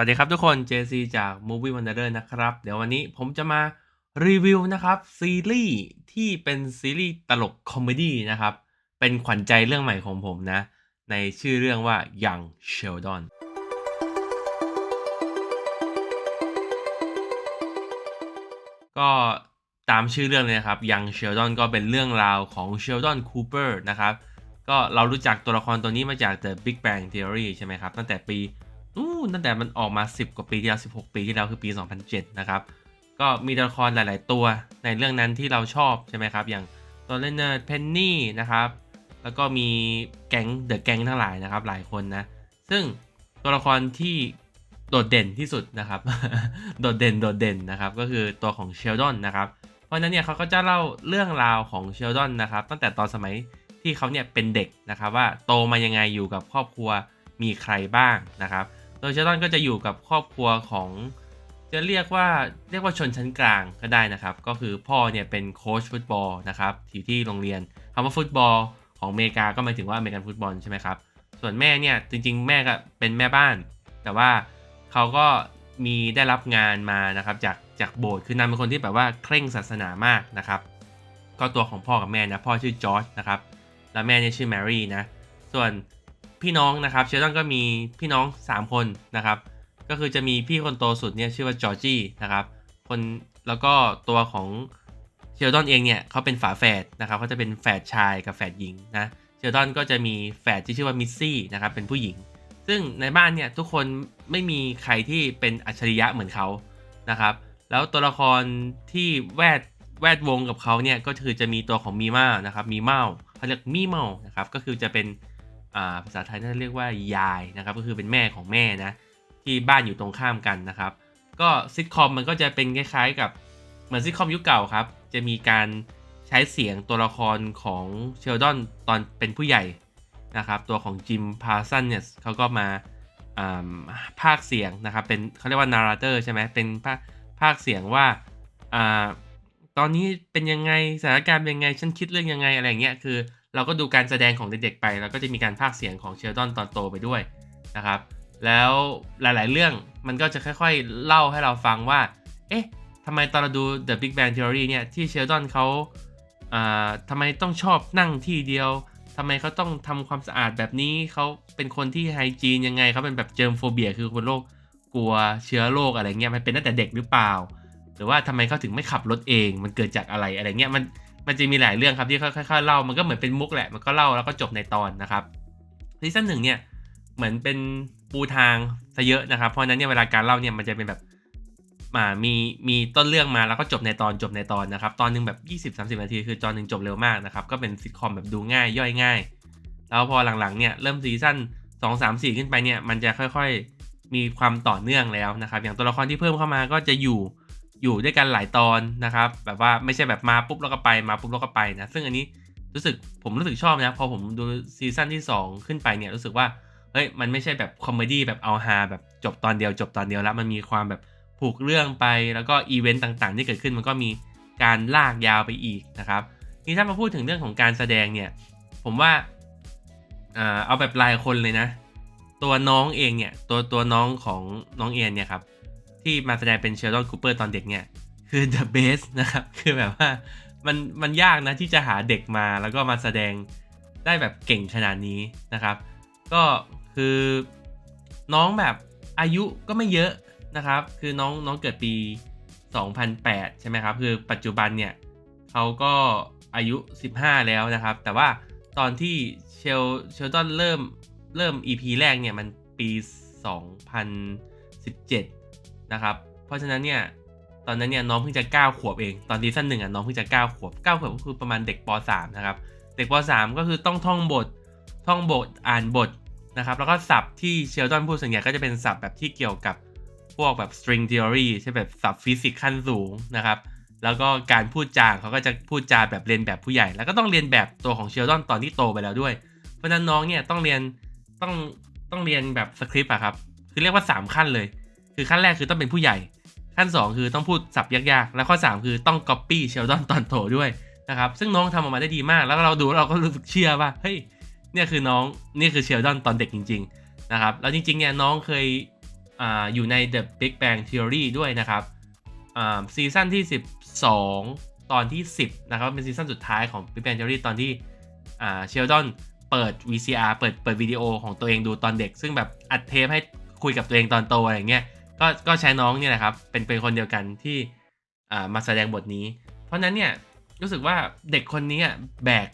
สวัสดีครับทุกคน JC จาก Movie Wanderer นะครับ เดี๋ยววันนี้ผมจะมารีวิวนะครับซีรีส์ที่เป็นซีรีส์ตลกคอมเมดี้นะครับ เป็นขวัญใจเรื่องใหม่ของผมนะ ในชื่อเรื่องว่า Young Sheldon ก็ตามชื่อเรื่องเลยนะครับ Young Sheldon ก็เป็นเรื่องราวของ Sheldon Cooper นะครับ ก็เรารู้จักตัวละครตัวนี้มาจาก The Big Bang Theory ใช่ไหมครับ ตั้งแต่ปี อู้นั่นแต่มันออกมา 10 กว่าปีที่แล้ว16 ปีที่แล้วคือปี 2007 นะครับ ก็มีตัวละครหลาย ๆ ตัวในเรื่องนั้นที่เราชอบใช่ไหมครับ อย่างตัวเล่นเนอร์เพนนี่นะครับ แล้วก็มีแก๊งเดอะแก๊งทั้งหลายนะครับ หลายคนนะ ซึ่งตัวละครที่โดดเด่นที่สุดนะครับ โดดเด่น โดดเด่นนะครับ ก็คือตัวของเชลดอนนะครับ เพราะนั้นเนี่ยเขาก็จะเล่าเรื่องราวของเชลดอนนะครับ ตั้งแต่ตอนสมัยที่เขาเนี่ยเป็นเด็กนะครับ ว่าโตมายังไงอยู่กับครอบครัวมีใครบ้างนะครับ โดยเชลดอนก็จะอยู่กับครอบครัวของจะเรียกว่าเรียกว่าชนชั้นกลางก็ได้นะครับ ก็คือพ่อเนี่ยเป็นโค้ชฟุตบอลนะครับที่ที่โรงเรียนคำว่าฟุตบอลของอเมริกาก็หมายถึงว่าอเมริกันฟุตบอลใช่ไหมครับ ส่วนแม่เนี่ยจริง ๆ แม่ก็เป็นแม่บ้าน แต่ว่าเขาก็มีได้รับงานมานะครับจากจากโบสถ์คือนางเป็นคนที่แบบว่าเคร่งศาสนามากนะครับ ก็ตัวของพ่อกับแม่นะพ่อชื่อจอร์จนะครับแล้วแม่เนี่ยชื่อแมรี่นะส่วน พี่น้องนะครับเชลดอนก็มีพี่น้อง 3 คนนะครับ ก็คือจะมีพี่คนโตสุดเนี่ยชื่อว่าจอร์จี้นะครับคนแล้วก็ตัวของเชลดอนเองเนี่ยเขาเป็นฝาแฝดนะครับเขาจะเป็นแฝดชายกับแฝดหญิงนะเชลดอนก็จะมีแฝดที่ชื่อว่ามิสซี่นะครับเป็นผู้หญิง ซึ่งในบ้านเนี่ยทุกคนไม่มีใครที่เป็นอัจฉริยะเหมือนเขานะครับแล้วตัวละครที่แวดแวดวงกับเขาเนี่ยก็คือจะมีตัวของมีมานะครับมีเมาเขาเรียกมีเมานะครับก็คือจะเป็น ภาษาไทยน่าจะเรียกว่ายายนะครับก็คือเป็นแม่ของแม่นะที่บ้านอยู่ตรงข้ามกันนะครับ ก็ซิทคอมมันก็จะเป็นคล้ายๆกับเหมือนซิทคอมยุคเก่าครับ จะมีการใช้เสียงตัวละครของเชลดอนตอนเป็นผู้ใหญ่นะครับ ตัวของจิมพาร์สันเนี่ยเขาก็มาภาคเสียงนะครับ เป็นเขาเรียกว่านาราเตอร์ใช่ไหมเป็นภาคภาคเสียงว่าอ่าตอนนี้เป็นยังไงสถานการณ์เป็นยังไงฉันคิดเรื่องยังไงอะไรเงี้ยคือ เราก็ดูการแสดงของเด็กๆไป แล้วก็จะมีการภาคเสียงของเชลดอนตอนโตไปด้วยนะครับ แล้วหลายๆเรื่องมันก็จะค่อยๆเล่าให้เราฟังว่า เอ๊ะทำไมตอนเราดู The Big Bang Theory เนี่ยที่เชลดอนเขาอ่าทำไมต้องชอบนั่งที่เดียวทำไมเขาต้องทำความสะอาดแบบนี้เขาเป็นคนที่ไฮจีนยังไงเขาเป็นแบบเจอร์มโฟเบียคือคนโรคกลัวเชื้อโรคอะไรเงี้ยมันเป็นตั้งแต่เด็กหรือเปล่า หรือว่าทำไมเขาถึงไม่ขับรถเอง มันเกิดจากอะไรอะไรเงี้ยมัน มันจะมีหลายเรื่องครับที่ค่อยๆเล่ามันก็เหมือนเป็นมุกแหละมันก็เล่าแล้วก็จบในตอนนะครับซีซั่นหนึ่งเนี่ยเหมือนเป็นปูทางซะเยอะนะครับเพราะนั้นเนี่ยเวลาการเล่าเนี่ยมันจะเป็นแบบมามีมีต้นเรื่องมาแล้วก็จบในตอนจบในตอนนะครับ ตอนหนึ่งแบบ20-30 นาที คือตอนหนึ่งจบเร็วมากนะครับ ก็เป็นซิทคอมแบบดูง่ายย่อยง่าย แล้วพอหลังๆเนี่ยเริ่มซีซั่น2 3 4 ขึ้นไปเนี่ยมันจะค่อยๆ มีความต่อเนื่องแล้วนะครับ อย่างตัวละครที่เพิ่มเข้ามาก็จะอยู่ อยู่ด้วยกันหลายตอนนะครับ แบบว่าไม่ใช่แบบมาปุ๊บแล้วก็ไปมาปุ๊บแล้วก็ไปนะ ซึ่งอันนี้รู้สึกผมรู้สึกชอบนะ พอผมดูซีซั่นที่ 2 ขึ้นไปเนี่ยรู้สึกว่าเฮ้ยมันไม่ใช่แบบคอมเมดี้แบบเอาฮาแบบจบตอนเดียวจบตอนเดียวแล้วมันมีความแบบผูกเรื่องไปแล้วก็อีเวนต์ต่างๆ ที่เกิดขึ้นมันก็มีการลากยาวไปอีกนะครับนี่ถ้ามาพูดถึงเรื่องของการแสดงเนี่ย ผมว่าอ่าเอาแบบรายคนเลยนะ ตัวน้องเองเนี่ยตัวตัวน้องของน้องเอียนเนี่ยครับ ที่มาแสดงเป็นเชลดอนคูเปอร์ตอนเด็กเนี่ย คือ the best นะครับ คือแบบว่ามันมันยากนะที่จะหาเด็กมาแล้วก็มาแสดงได้แบบเก่งขนาดนี้นะครับ ก็คือน้องแบบอายุก็ไม่เยอะนะครับ คือน้องน้องเกิดปี 2008 ใช่ไหมครับ คือปัจจุบันเนี่ยเขาก็อายุ 15 แล้วนะครับ แต่ว่าตอนที่เชลเชลตันเริ่มเริ่ม EP แรกเนี่ยมันปี 2017 นะครับ เพราะฉะนั้นเนี่ยตอนนั้นเนี่ยน้องเพิ่งจะ 9 ขวบเอง ตอนซีซั่นหนึ่งอะน้องเพิ่งจะ 9 ขวบ 9 ขวบก็คือประมาณเด็กป .3 นะครับ เด็กป .3 ก็คือต้องท่องบท ท่องบท อ่านบทนะครับ แล้วก็ศัพท์ที่เชลดอนพูดส่วนใหญ่ก็จะเป็นศัพท์แบบที่เกี่ยวกับพวกแบบ string theory ใช่แบบศัพท์ฟิสิกส์ขั้นสูงนะครับ แล้วก็การพูดจาเขาก็จะพูดจาแบบเรียนแบบผู้ใหญ่ แล้วก็ต้องเรียนแบบตัวของเชลดอนตอนที่โตไปแล้วด้วย เพราะฉะนั้นน้องเนี่ยต้องเรียนต้องต้องเรียนแบบสคริปต์อะครับ คือเรียกว่า 3 ขั้นเลย คือขั้นแรกคือต้องเป็นผู้ใหญ่ ขั้น 2 คือต้องพูดศัพท์ยากๆ แล้วข้อ 3 คือต้อง copy เชลดอนตอนโตด้วยนะครับซึ่งน้องทำออกมาได้ดีมาก แล้วเราดูเราก็รู้สึกเชื่อว่าเฮ้ยเนี่ยคือน้องนี่คือเชลดอนตอนเด็กจริง ๆ นะครับ แล้วจริงๆเนี่ยน้องเคยออยู่ใน The Big Bang Theory ด้วยนะครับอ่าซีซั่นที่ 12 ตอนที่ 10 นะครับ เป็นซีซั่นสุดท้ายของ Big Bang Theory ตอนที่อ่าเชลดอนเปิด VCR เปิดเปิดวิดีโอของตัวเองดูตอนเด็ก ซึ่งแบบอัดเทปให้คุยกับตัวเองตอนโตอะไรเงี้ย ก็ก็ใช้น้องเนี่ยแหละครับเป็นเป็นคนเดียวกันที่อ่ามาแสดงบทนี้ เพราะนั้นเนี่ยรู้สึกว่าเด็กคนนี้อะแบก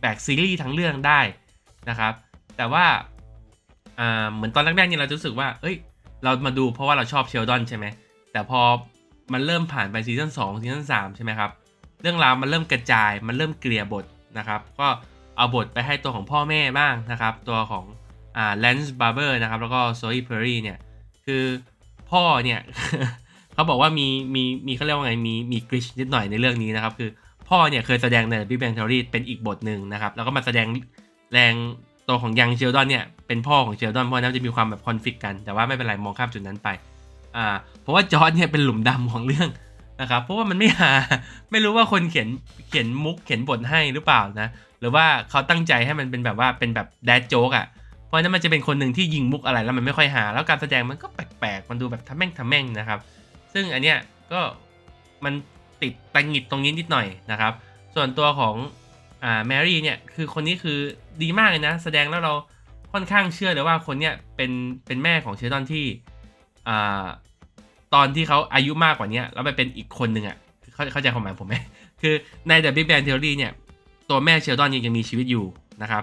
แบกซีรีส์ทั้งเรื่องได้นะครับ แต่ว่าอ่าเหมือนตอนแรกๆเนี่ยเราจะรู้สึกว่า เอ้ย เรามาดูเพราะว่าเราชอบเชลดอนใช่ไหมแต่พอมันเริ่มผ่านไปซีซั่น2ซีซั่น3ใช่ไหมครับเรื่องราวมันเริ่มกระจายมันเริ่มเกลี่ยบทนะครับ ก็เอาบทไปให้ตัวของพ่อแม่บ้างนะครับ ตัวของอ่าแลนซ์บาร์เบอร์นะครับ แล้วก็โซอีเพอรี่เนี่ย คือ พ่อเนี่ยเขาบอกว่ามีมีมีเขาเรียกว่าไงมีมีกริชนิดหน่อยในเรื่องนี้นะครับ คือพ่อเนี่ยเคยแสดงใน Big Bang Theory เป็นอีกบทหนึ่งนะครับ แล้วก็มาแสดงแรงตัวของยังเชลดอนเนี่ยเป็นพ่อของเชลดอนเพราะนั้นจะมีความแบบคอนฟ lict กัน แต่ว่าไม่เป็นไรมองข้ามจุดนั้นไปอ่าเพราะว่าจอร์ดเนี่ยเป็นหลุมดำของเรื่องนะครับเพราะว่ามันไม่หาไม่รู้ว่าคนเขียนเขียนมุกเขียนบทให้หรือเปล่านะหรือว่าเขาตั้งใจให้มันเป็นแบบว่าเป็นแบบแดดโจ๊กอะเพราะฉะนั้นมันจะเป็นคนหนึ่งที่ยิงมุกอะไรแล้วมันไม่ค่อยหา แล้วการแสดงมันก็แปลกๆ มันดูแบบทำแม่งทำแม่งนะครับ ซึ่งอันเนี้ยก็มันติดตังหิดตรงนี้นิดหน่อยนะครับ ส่วนตัวของอ่าแมรี่เนี่ยคือคนนี้คือดีมากเลยนะ แสดงแล้วเราค่อนข้างเชื่อเลยว่าคนเนี้ยเป็นเป็นแม่ของเชลดอนที่อ่าตอนที่เขาอายุมากกว่านี้แล้วไปเป็นอีกคนหนึ่งอะเข้าเข้าใจความหมายผมไหมคือใน The Big Bang Theory เนี่ยตัวแม่เชลดอนยังยังมีชีวิตอยู่นะครับ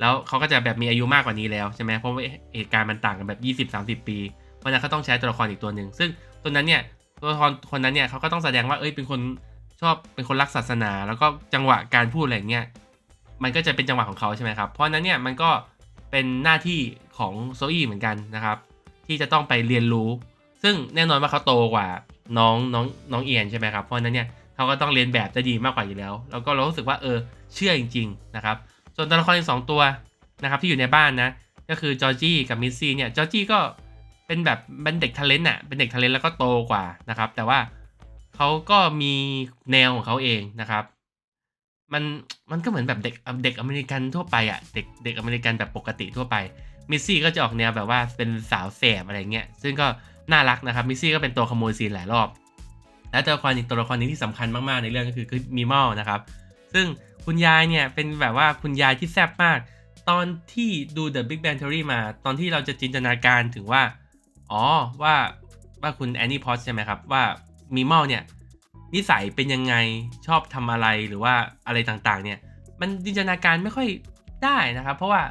แล้วเขาก็จะแบบมีอายุมากกว่านี้แล้วใช่ไหมเพราะว่าเหตุการณ์มันต่างกันแบบ 20-30 ปี เพราะนั้นเขาต้องใช้ตัวละครอีกตัวหนึ่งซึ่งตัวนั้นเนี่ยตัวละครคนนั้นเนี่ยเขาก็ต้องแสดงว่าเอ้ยเป็นคนชอบเป็นคนรักศาสนา แล้วก็จังหวะการพูดอะไรเงี้ยมันก็จะเป็นจังหวะของเขาใช่ไหมครับ เพราะนั้นเนี่ยมันก็เป็นหน้าที่ของโซอี้เหมือนกันนะครับ ที่จะต้องไปเรียนรู้ ซึ่งแน่นอนว่าเขาโตกว่าน้องน้องน้องเอียนใช่ไหมครับเพราะนั้นเนี่ยเขาก็ต้องเรียนแบบได้ดีมากกว่าอยู่แล้ว แล้วก็เรารู้สึกว่าเออเชื่อจริง ๆ นะครับ ส่วนตัวละครอีกสองตัวนะครับที่อยู่ในบ้านนะก็คือจอร์จี้กับมิสซี่เนี่ยจอร์จี้ก็ เป็นแบบเป็นเด็กทะเลนต์อะเป็นเด็กทะเลนต์แล้วก็โตกว่านะครับ แต่ว่าเขาก็มีแนวของเขาเองนะครับ มันมันก็เหมือนแบบเด็กเด็กอเมริกันทั่วไปอะเด็กเด็กอเมริกันแบบปกติทั่วไปมิสซี่ก็จะออกแนวแบบว่าเป็นสาวแสบอะไรเงี้ยซึ่งก็น่ารักนะครับมิสซี่ก็เป็นตัวขโมยซีนหลายรอบ และตัวละครอีกตัวละครนึงที่สำคัญมากๆในเรื่องก็คือคือมิมอลนะครับ ซึ่งคุณยายเนี่ยเป็นแบบว่าคุณยายที่แซ่บมาก ตอนที่ดู The Big Bang Theory มา ตอนที่เราจะจินตนาการถึงว่า อ๋อว่าว่าคุณแอนนี่พอสใช่ไหมครับว่ามิมอลเนี่ยนิสัยเป็นยังไงชอบทำอะไรหรือว่าอะไรต่างๆ เนี่ยมันจินตนาการไม่ค่อยได้นะครับ เพราะว่า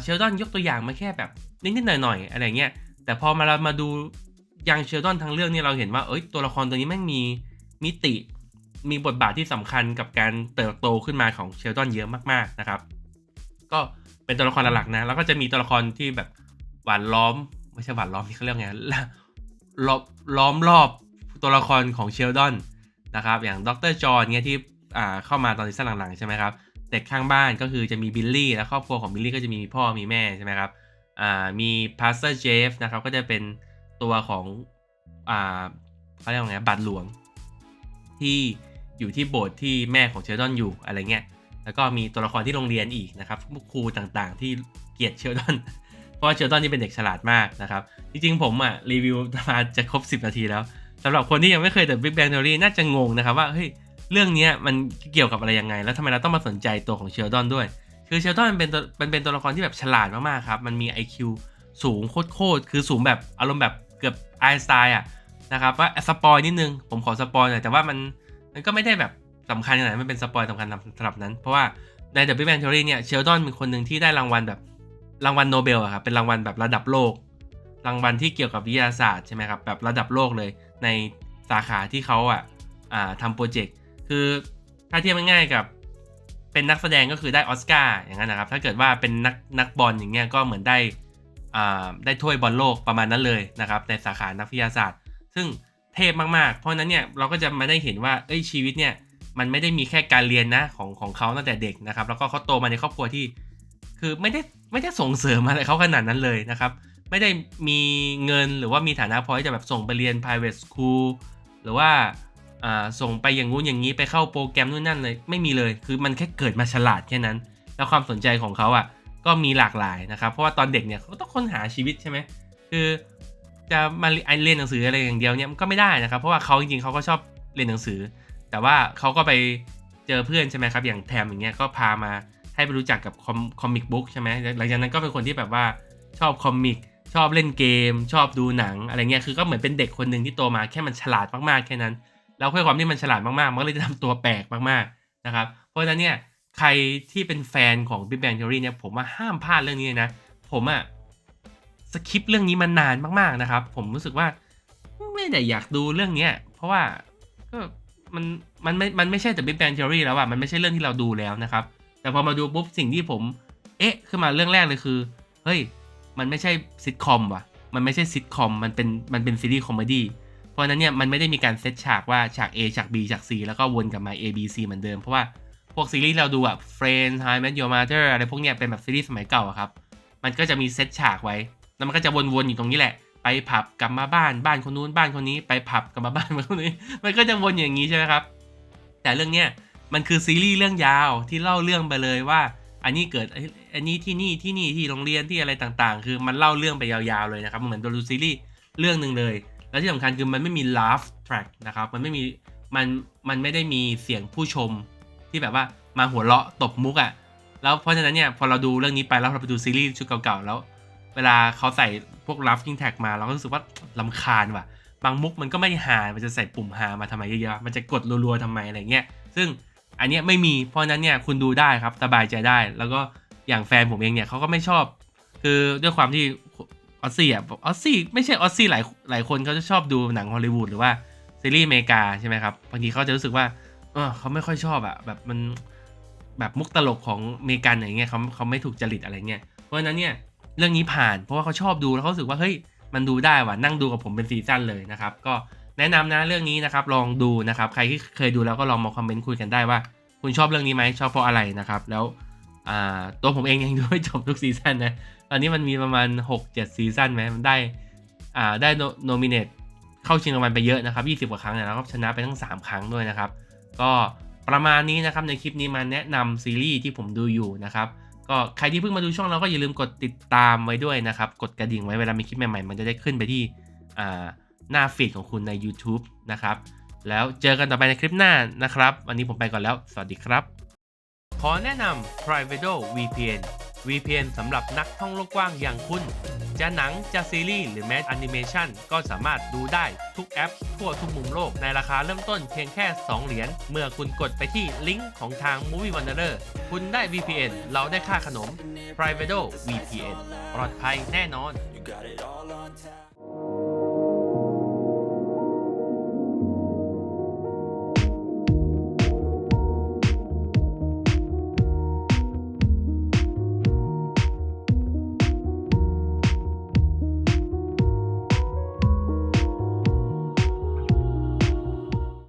เชลดอนยกตัวอย่างมาแค่แบบนิดๆหน่อยๆอะไรเงี้ยแต่พอมาเรามาดูยังเชลดอนทั้งเรื่องเนี่ยเราเห็นว่าเอ้ยตัวละครตัวนี้แม่งมีมิติมีบทบาทที่สำคัญกับการเติบโตขึ้นมาของเชลดอนเยอะมากๆนะครับ ก็เป็นตัวละครหลักๆนะแล้วก็จะมีตัวละครที่แบบหวานล้อม ไม่ใช่หวานล้อมที่เขาเรียกไงล้อมล้อมรอบตัวละครของเชลดอนนะครับ อย่างดรจอห์นเงี้ยที่อ่าเข้ามาตอนซีซั่นหลังๆใช่ไหมครับเด็กข้างบ้านก็คือจะมีบิลลี่และครอบครัวของบิลลี่ก็จะมีพ่อมีแม่ใช่ไหมครับอ่ามีพาสเตอร์เจฟนะครับก็จะเป็นตัวของอ่าเขาเรียกว่าไงบาทหลวง ที่อยู่ที่โบสถ์ที่แม่ของเชลดอนอยู่อะไรเงี้ยแล้วก็มีตัวละครที่โรงเรียนอีกนะครับพวกครูต่างๆ ที่เกลียดเชลดอน เพราะเชลดอนนี่เป็นเด็กฉลาดมากนะครับ จริงๆ ผมอะรีวิวมาจะครบ 10 นาทีแล้วสำหรับคนที่ยังไม่เคยแต่ Big Bang Theory น่าจะงงนะครับว่าเฮ้ยเรื่องนี้มันเกี่ยวกับอะไรยังไง แล้วทำไมเราต้องมาสนใจตัวของเชลดอนด้วย คือเชลดอนมันเป็นตัวมันเป็นตัวละครที่แบบฉลาดมากๆครับ มันมี IQ สูงโคตรๆ คือสูงแบบอารมณ์แบบเกือบไอน์สไตน์อะนะครับว่าสปอยนิดนึง ผมขอสปอยหน่อยแต่ว่ามันมันก็ไม่ได้แบบสำคัญขนาดมันเป็นสปอยสำคัญสำหรับนั้น เพราะว่าใน The Big Bang Theory เนี่ยเชลดอนเป็นคนหนึ่งที่ได้รางวัลแบบ รางวัลโนเบลอะครับเป็นรางวัลแบบระดับโลก รางวัลที่เกี่ยวกับวิทยาศาสตร์ใช่ไหมครับแบบระดับโลกเลยในสาขาที่เขาอะอ่าทำโปรเจกต์คือถ้าเทียบง่ายๆกับเป็นนักแสดงก็คือได้ออสการ์อย่างนั้นนะครับ ถ้าเกิดว่าเป็นนักนักบอลอย่างเงี้ยก็เหมือนได้อ่าได้ถ้วยบอลโลกประมาณนั้นเลยนะครับในสาขานักวิทยาศาสตร์ ซึ่งเทพมากๆ เพราะนั้นเนี่ยเราก็จะมาได้เห็นว่าเอ้ยชีวิตเนี่ยมันไม่ได้มีแค่การเรียนนะของของเขาตั้งแต่เด็กนะครับ แล้วก็เขาโตมาในครอบครัวที่ คือไม่ได้ไม่ได้ส่งเสริมอะไรเขาขนาดนั้นเลยนะครับ ไม่ได้มีเงินหรือว่ามีฐานะพอที่จะแบบส่งไปเรียน private school หรือว่าส่งไปอย่างงู้นอย่างนี้ไปเข้าโปรแกรมนู่นนั่นเลยไม่มีเลย คือมันแค่เกิดมาฉลาดแค่นั้น แล้วความสนใจของเขาอะก็มีหลากหลายนะครับ เพราะว่าตอนเด็กเนี่ยเขาต้องค้นหาชีวิตใช่ไหมคือจะมาเรียนหนังสืออะไรอย่างเดียวเนี่ยมันก็ไม่ได้นะครับ เพราะว่าเขาจริงๆเขาก็ชอบเรียนหนังสือ แต่ว่าเขาก็ไปเจอเพื่อนใช่ไหมครับ อย่างแทมอย่างเงี้ยก็พามา ให้ไปรู้จักกับคอมคอมิกบุ๊กใช่ไหมหลังจากนั้นก็เป็นคนที่แบบว่าชอบคอมิกชอบเล่นเกม ชอบดูหนังอะไรเงี้ยคือก็เหมือนเป็นเด็กคนหนึ่งที่โตมาแค่มันฉลาดมากๆแค่นั้น แล้วด้วยความที่มันฉลาดมากๆ มันก็เลยจะทำตัวแปลกมากๆนะครับเพราะฉะนั้นเนี่ยใครที่เป็นแฟนของ Big Bang Theory เนี่ยผมว่าห้ามพลาดเรื่องนี้นะ ผมอะสคิปเรื่องนี้มานานมากๆนะครับ ผมรู้สึกว่าไม่ได้อยากดูเรื่องเนี้ยเพราะว่าก็มันมันไม่มันไม่ใช่แต่ Big Bang Theory แล้วอะมันไม่ใช่เรื่องที่เราดูแล้วนะครับ แต่พอมาดูปุ๊บสิ่งที่ผม เอ๊ะ ขึ้นมาเรื่องแรกเลยคือ เฮ้ย มันไม่ใช่ซิทคอมว่ะ มันไม่ใช่ซิทคอม มันเป็น มันเป็นซีรีส์คอมเมดี้ เพราะนั้นเนี่ย มันไม่ได้มีการเซตฉากว่าฉาก A ฉาก B ฉาก C แล้วก็วนกลับมา A B C เหมือนเดิม เพราะว่าพวกซีรีส์เราดูอะ Friends How I Met Your Mother อะไรพวกเนี้ยเป็นแบบซีรีส์สมัยเก่าครับ มันก็จะมีเซตฉากไว้ แล้วมันก็จะวนๆอยู่ตรงนี้แหละ ไปผับกลับมาบ้าน บ้านคนนู้นบ้านคนนี้ ไปผับกลับมาบ้านคนนี้ มันก็จะวนอย่างนี้ใช่ไหมครับ แต่เรื่องเนี้ย มันคือซีรีส์เรื่องยาวที่เล่าเรื่องไปเลยว่า อันนี้เกิดอันนี้ที่นี่ที่นี่ที่โรงเรียนที่อะไรต่างๆ คือมันเล่าเรื่องไปยาวๆเลยนะครับ เหมือนดูซีรีส์เรื่องหนึ่งเลย แล้วที่สำคัญคือมันไม่มี laugh track นะครับ มันไม่มีมันมันไม่ได้มีเสียงผู้ชมที่แบบว่ามาหัวเราะตบมุกอะ่ะแล้วเพราะฉะนั้นเนี่ยพอเราดูเรื่องนี้ไปแล้วเราไปดูซีรีส์ชุดเก่าๆแล้ว เวลาเขาใส่พวก laughing tag มาเราก็รู้สึกว่าลำคาญว่ะบางมุกมันก็ไม่หา มันจะใส่ปุ่มหามาทำไมเยอะๆ มันจะกดรัวๆทำไมอะไรเงี้ย ซึ่ง อันนี้ไม่มีเพราะนั้นเนี่ยคุณดูได้ครับสบายใจได้ แล้วก็อย่างแฟนผมเองเนี่ยเขาก็ไม่ชอบ คือด้วยความที่ออสซี่อะออสซี่ไม่ใช่ออสซี่หลายหลายคนเขาจะชอบดูหนังฮอลลีวูดหรือว่าซีรีส์อเมริกาใช่ไหมครับบางทีเขาจะรู้สึกว่าเออเขาไม่ค่อยชอบอะแบบมันแบบมุกตลกของอเมริกันอย่างเงี้ยเขาเขาไม่ถูกจริตอะไรเงี้ยเพราะฉะนั้นเนี่ยเรื่องนี้ผ่านเพราะว่าเขาชอบดูแล้วเขาสึกว่าเฮ้ยมันดูได้ว่ะนั่งดูกับผมเป็นซีซั่นเลยนะครับ ก็ แนะนำนะเรื่องนี้นะครับลองดูนะครับใครที่เคยดูแล้วก็ลองมาคอมเมนต์คุยกันได้ว่า คุณชอบเรื่องนี้ไหมชอบเพราะอะไรนะครับ แล้วตัวผมเองยังดูไม่จบทุกซีซั่นนะตอนนี้มันมีประมาณ 6-7 ซีซั่นไหมมันได้ได้โนมิเนตเข้าชิงรางวัลไปเยอะนะครับ 20 กว่าครั้งเนี่ยแล้วก็ชนะไปทั้ง 3 ครั้งด้วยนะครับ ก็ประมาณนี้นะครับในคลิปนี้มาแนะนำซีรีส์ที่ผมดูอยู่นะครับก็ใครที่เพิ่งมาดูช่องเราก็อย่าลืมกดติดตามไว้ด้วยนะครับ กดกระดิ่งไว้เวลามีคลิปใหม่ๆ มันจะได้ขึ้นไปที่อ่า หน้าฟีดของคุณใน YouTube นะครับ แล้วเจอกันต่อไปในคลิปหน้านะครับ วันนี้ผมไปก่อนแล้ว สวัสดีครับ ขอแนะนำ Private VPN VPN สำหรับนักท่องโลกกว้างอย่างคุณ จะหนัง จะซีรีส์หรือแม้แอนิเมชันก็สามารถดูได้ทุกแอป ทั่วทุกมุมโลกในราคาเริ่มต้นเพียงแค่ 2 เหรียญ เมื่อคุณกดไปที่ลิงก์ของทาง Movie Wanderer คุณได้ VPN เราได้ค่าขนม Private VPN ปลอดภัยแน่นอน